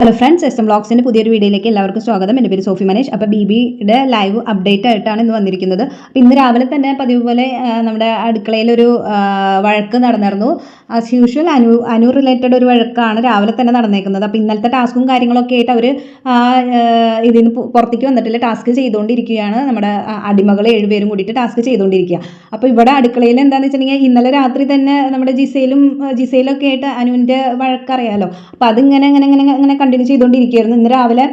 Hello friends S M ബ്ലോഗ്സിന്റെ പുതിയൊരു വീഡിയോയിലേക്ക് എല്ലാവർക്കും സ്വാഗതം. എന്റെ പേര് സോഫി മനേഷ്. അപ്പോൾ ബി ബിയുടെ ലൈവ് അപ്ഡേറ്റ് ആയിട്ടാണ് ഇന്ന് വന്നിരിക്കുന്നത്. അപ്പോൾ ഇന്ന് രാവിലെ തന്നെ പതിവ് പോലെ നമ്മുടെ അടുക്കളയിലൊരു വഴക്ക് നടന്നിരുന്നു. As usual Anu Anu related ഒരു വഴക്കാണ് രാവിലെ തന്നെ നടന്നേക്കുന്നത്. അപ്പോൾ ഇന്നലത്തെ ടാസ്കും കാര്യങ്ങളൊക്കെ ആയിട്ട് അവർ ഇതിന് പുറത്തേക്ക് വന്നിട്ടില്ല. ടാസ്ക് ചെയ്തുകൊണ്ടിരിക്കുകയാണ്. നമ്മുടെ അടിമകൾ ഏഴുപേരും കൂടിയിട്ട് ടാസ്ക് ചെയ്തുകൊണ്ടിരിക്കുക. അപ്പോൾ ഇവിടെ അടുക്കളയിൽ എന്താണെന്ന് വെച്ചിട്ടുണ്ടെങ്കിൽ ഇന്നലെ രാത്രി തന്നെ നമ്മുടെ ജിസയിലും ജിസയിലൊക്കെ ആയിട്ട് അനുവിന്റെ വഴക്കറിയാലോ അപ്പോൾ അതിങ്ങനെ അങ്ങനെ അങ്ങനെ ഇങ്ങനെ കണ്ടിന്യൂ ചെയ്തുകൊണ്ടിരിക്കുകയായിരുന്നു ഇന്ന് രാവിലെ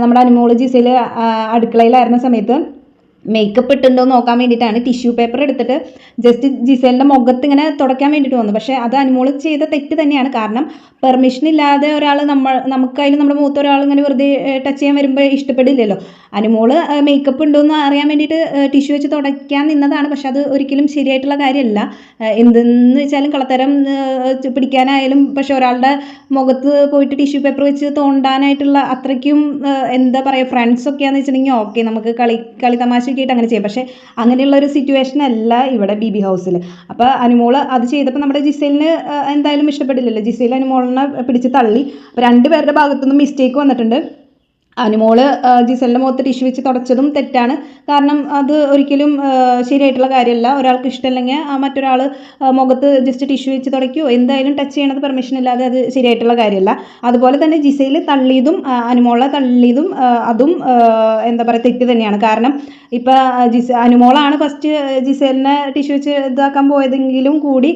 നമ്മുടെ അനുമോളജീസിൽ അടുക്കളയിലായിരുന്ന സമയത്ത് മേക്കപ്പ് ഇട്ടുണ്ടോ നോക്കാൻ വേണ്ടിയിട്ടാണ് ടിഷ്യൂ പേപ്പർ എടുത്തിട്ട് ജസ്റ്റ് ജിസേലിന്റെ മുഖത്ത് ഇങ്ങനെ തുടയ്ക്കാൻ വേണ്ടിയിട്ട് വന്നു പക്ഷേ അത് അനുമോൾ ചെയ്ത തെറ്റ് തന്നെയാണ്. കാരണം പെർമിഷൻ ഇല്ലാതെ ഒരാൾ നമ്മൾ നമുക്കതിൽ നമ്മുടെ മൂത്ത ഒരാൾ ഇങ്ങനെ വെറുതെ ടച്ച് ചെയ്യാൻ വരുമ്പോൾ ഇഷ്ടപ്പെടില്ലല്ലോ. അനുമോൾ മേക്കപ്പ് ഉണ്ടോ എന്ന് അറിയാൻ വേണ്ടിയിട്ട് ടിഷ്യൂ വെച്ച് തുടയ്ക്കാൻ നിന്നതാണ്. പക്ഷെ അത് ഒരിക്കലും ശരിയായിട്ടുള്ള കാര്യമല്ല. എന്തെന്ന് വെച്ചാലും കളത്തരം പിടിക്കാനായാലും പക്ഷെ ഒരാളുടെ മുഖത്ത് പോയിട്ട് ടിഷ്യൂ പേപ്പർ വെച്ച് തോണ്ടാനായിട്ടുള്ള അത്രയ്ക്കും എന്താ പറയുക ഫ്രണ്ട്സൊക്കെയാണെന്ന് വെച്ചിട്ടുണ്ടെങ്കിൽ ഓക്കെ നമുക്ക് കളി കളി തമാശ ആയിട്ട് അങ്ങനെ ചെയ്യാം. പക്ഷേ അങ്ങനെയുള്ള ഒരു സിറ്റുവേഷൻ അല്ല ഇവിടെ ബി ബി ഹൗസിൽ അപ്പോൾ അനുമോൾ അത് ചെയ്തപ്പോൾ നമ്മുടെ ജിസേലിന് എന്തായാലും ഇഷ്ടപ്പെടില്ലല്ലോ ജിസേൽ അനുമോളിനെ പിടിച്ച് തള്ളി. രണ്ട് പേരുടെ ഭാഗത്തുനിന്നും മിസ്റ്റേക്ക് വന്നിട്ടുണ്ട്. അനുമോൾ ജിസലിന്റെ മുഖത്ത് ടിഷ്യൂ വെച്ച് തുടച്ചതും തെറ്റാണ്. കാരണം അത് ഒരിക്കലും ശരിയായിട്ടുള്ള കാര്യമല്ല. ഒരാൾക്ക് ഇഷ്ടമല്ലെങ്കിൽ മറ്റൊരാൾ മുഖത്ത് ജസ്റ്റ് ടിഷ്യൂ വെച്ച് തുടയ്ക്കുകയോ എന്തായാലും ടച്ച് ചെയ്യണത് പെർമിഷൻ ഇല്ലാതെ അത് ശരിയായിട്ടുള്ള കാര്യമല്ല. അതുപോലെ തന്നെ ജിസയിൽ തള്ളിയതും അനുമോളെ തള്ളിയതും അതും എന്താ പറയുക തെറ്റ് തന്നെയാണ്. കാരണം ഇപ്പം ജിസ അനുമോളാണ് ഫസ്റ്റ് ജിസേലിനെ ടിഷ്യൂ വെച്ച് ഇതാക്കാൻ പോയതെങ്കിലും കൂടി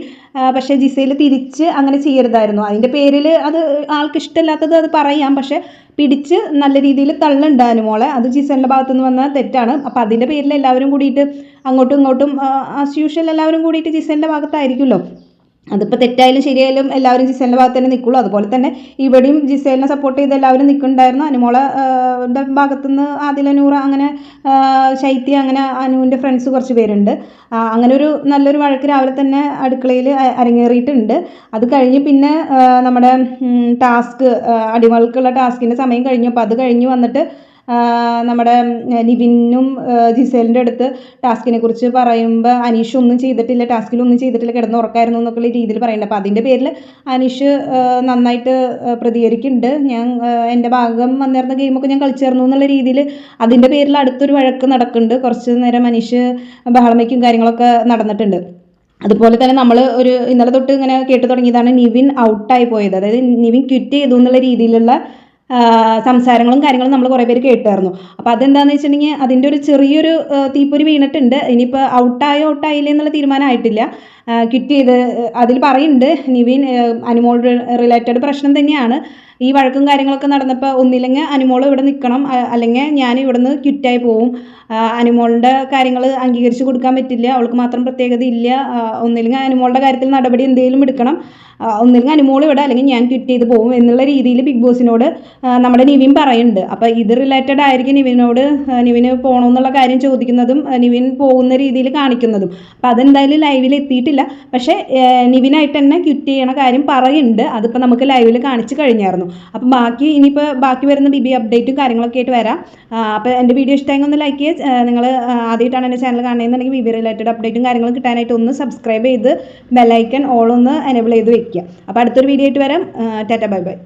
പക്ഷേ ജിസയിൽ തിരിച്ച് അങ്ങനെ ചെയ്യരുതായിരുന്നു. അതിന്റെ പേരിൽ അത് ആൾക്ക് ഇഷ്ടമില്ലാത്തത് അത് പറയാം. പക്ഷേ പിടിച്ച് നല്ല രീതിയിൽ തള്ളുണ്ടായിരുന്നു മോളെ. അത് ജിസലിന്റെ ഭാഗത്തു നിന്ന് വന്ന തെറ്റാണ്. അപ്പോൾ അതിന്റെ പേരിൽ എല്ലാവരും കൂടിയിട്ട് അങ്ങോട്ടും ഇങ്ങോട്ടും ആസ് യൂഷ്വൽ എല്ലാവരും കൂടിയിട്ട് ജിസലിന്റെ ഭാഗത്തായിരിക്കുമല്ലോ. അതിപ്പോൾ തെറ്റായാലും ശരിയായാലും എല്ലാവരും ജിസേലിന്റെ ഭാഗത്ത് തന്നെ നിൽക്കുള്ളൂ അതുപോലെ തന്നെ ഇവിടെയും ജിസേലിനെ സപ്പോർട്ട് ചെയ്ത് എല്ലാവരും നിൽക്കുന്നുണ്ടായിരുന്നു അനുമോളെ ഭാഗത്തുനിന്ന് ആദിലനൂറ അങ്ങനെ ശൈത്യ അങ്ങനെ അനുവിന്റെ ഫ്രണ്ട്സ് കുറച്ച് പേരുണ്ട്. അങ്ങനെ ഒരു നല്ലൊരു വഴക്ക് രാവിലെ തന്നെ അടുക്കളയിൽ അരങ്ങേറിയിട്ടുണ്ട്. അത് കഴിഞ്ഞ് പിന്നെ നമ്മുടെ ടാസ്ക് അടിമകൾക്കുള്ള ടാസ്കിന്റെ സമയം കഴിഞ്ഞു. അപ്പോൾ അത് കഴിഞ്ഞ് വന്നിട്ട് നമ്മുടെ നിവിനും ജിസേലിന്റെ അടുത്ത് ടാസ്കിനെ കുറിച്ച് പറയുമ്പോൾ അനീഷ് ഒന്നും ചെയ്തിട്ടില്ല ടാസ്കിൽ ഒന്നും ചെയ്തിട്ടില്ല കിടന്ന് ഉറക്കായിരുന്നു എന്നൊക്കെയുള്ള രീതിയിൽ പറയുന്നുണ്ട്. അപ്പോൾ അതിന്റെ പേരിൽ അനീഷ് നന്നായിട്ട് പ്രതികരിക്കുന്നുണ്ട്. ഞാൻ എന്റെ ഭാഗം വന്നിരുന്ന ഗെയിമൊക്കെ ഞാൻ കളിച്ചിരുന്നു എന്നുള്ള രീതിയിൽ അതിന്റെ പേരിൽ അടുത്തൊരു വഴക്ക് നടക്കുന്നുണ്ട്. കുറച്ച് നേരം അനീഷ് ബഹളമയ്ക്കും കാര്യങ്ങളൊക്കെ നടന്നിട്ടുണ്ട്. അതുപോലെ തന്നെ നമ്മൾ ഒരു ഇന്നലെ തൊട്ട് ഇങ്ങനെ കേട്ടു തുടങ്ങിയതാണ് നിവിൻ ഔട്ടായി പോയത്. അതായത് നിവിൻ ക്വിറ്റ് ചെയ്തു എന്നുള്ള രീതിയിലുള്ള സംസാരങ്ങളും കാര്യങ്ങളും നമ്മൾ കുറേ പേര് കേട്ടായിരുന്നു. അപ്പോൾ അതെന്താണെന്ന് വെച്ചിട്ടുണ്ടെങ്കിൽ അതിന്റെ ഒരു ചെറിയൊരു തീപ്പൊരി വീണിട്ടുണ്ട്. ഇനിയിപ്പോൾ ഔട്ടായോ ഔട്ടായില്ലേ എന്നുള്ള തീരുമാനമായിട്ടില്ല. ചെയ്ത് അതിൽ പറയുന്നുണ്ട്. നിവിൻ അനിമോൾ റിലേറ്റഡ് പ്രശ്നം തന്നെയാണ്. ഈ വഴക്കും കാര്യങ്ങളൊക്കെ നടന്നപ്പോൾ ഒന്നില്ലെങ്കിൽ അനിമോൾ ഇവിടെ നിൽക്കണം അല്ലെങ്കിൽ ഞാൻ ഇവിടുന്ന് ക്വിറ്റായി പോവും. അനുമോളിന്റെ കാര്യങ്ങൾ അംഗീകരിച്ച് കൊടുക്കാൻ പറ്റില്ല അവൾക്ക് മാത്രം പ്രത്യേകത ഇല്ല. ഒന്നില്ലെങ്കിൽ അനുമോളുടെ കാര്യത്തിൽ നടപടി എന്തെങ്കിലും എടുക്കണം. ഒന്നില്ലെങ്കിൽ അനുമോൾ ഇവിടെ അല്ലെങ്കിൽ ഞാൻ ക്വിറ്റ് ചെയ്ത് പോകും എന്നുള്ള രീതിയിൽ ബിഗ് ബോസിനോട് നമ്മുടെ നിവിൻ പറയുന്നുണ്ട്. അപ്പോൾ ഇത് റിലേറ്റഡ് ആയിരിക്കും നിവിനോട് നിവിന് പോകണമെന്നുള്ള കാര്യം ചോദിക്കുന്നതും നിവിൻ പോകുന്ന രീതിയിൽ കാണിക്കുന്നതും. അപ്പോൾ അതെന്തായാലും ലൈവിൽ എത്തിയിട്ടില്ല. പക്ഷേ നിവിനായിട്ട് തന്നെ ക്വിറ്റ് ചെയ്യണ കാര്യം പറയുന്നുണ്ട്. അതിപ്പോൾ നമുക്ക് ലൈവിൽ കാണിച്ചു കഴിഞ്ഞായിരുന്നു. അപ്പോൾ ബാക്കി ഇനിയിപ്പോൾ ബാക്കി വരുന്ന ബി ബി അപ്ഡേറ്റും കാര്യങ്ങളൊക്കെ ആയിട്ട് വരാം. അപ്പോൾ എന്റെ വീഡിയോ ഇഷ്ടമെങ്കിൽ ഒന്ന് ലൈക്ക് ചെയ്യുക നിങ്ങൾ ആദ്യമായിട്ടാണ് എന്റെ ചാനൽ കാണുന്നതെന്നുണ്ടെങ്കിൽ ബി ബി റിലേറ്റഡ് അപ്ഡേറ്റും കാര്യങ്ങളും കിട്ടാനായിട്ട് ഒന്ന് സബ്സ്ക്രൈബ് ചെയ്ത് ബെല്ലൈക്കൺ ഓൾ ഒന്ന് എനേബിൾ ചെയ്ത് വെക്കുക അപ്പോൾ അടുത്തൊരു വീഡിയോ ആയിട്ട് വരാം. Tata bye bye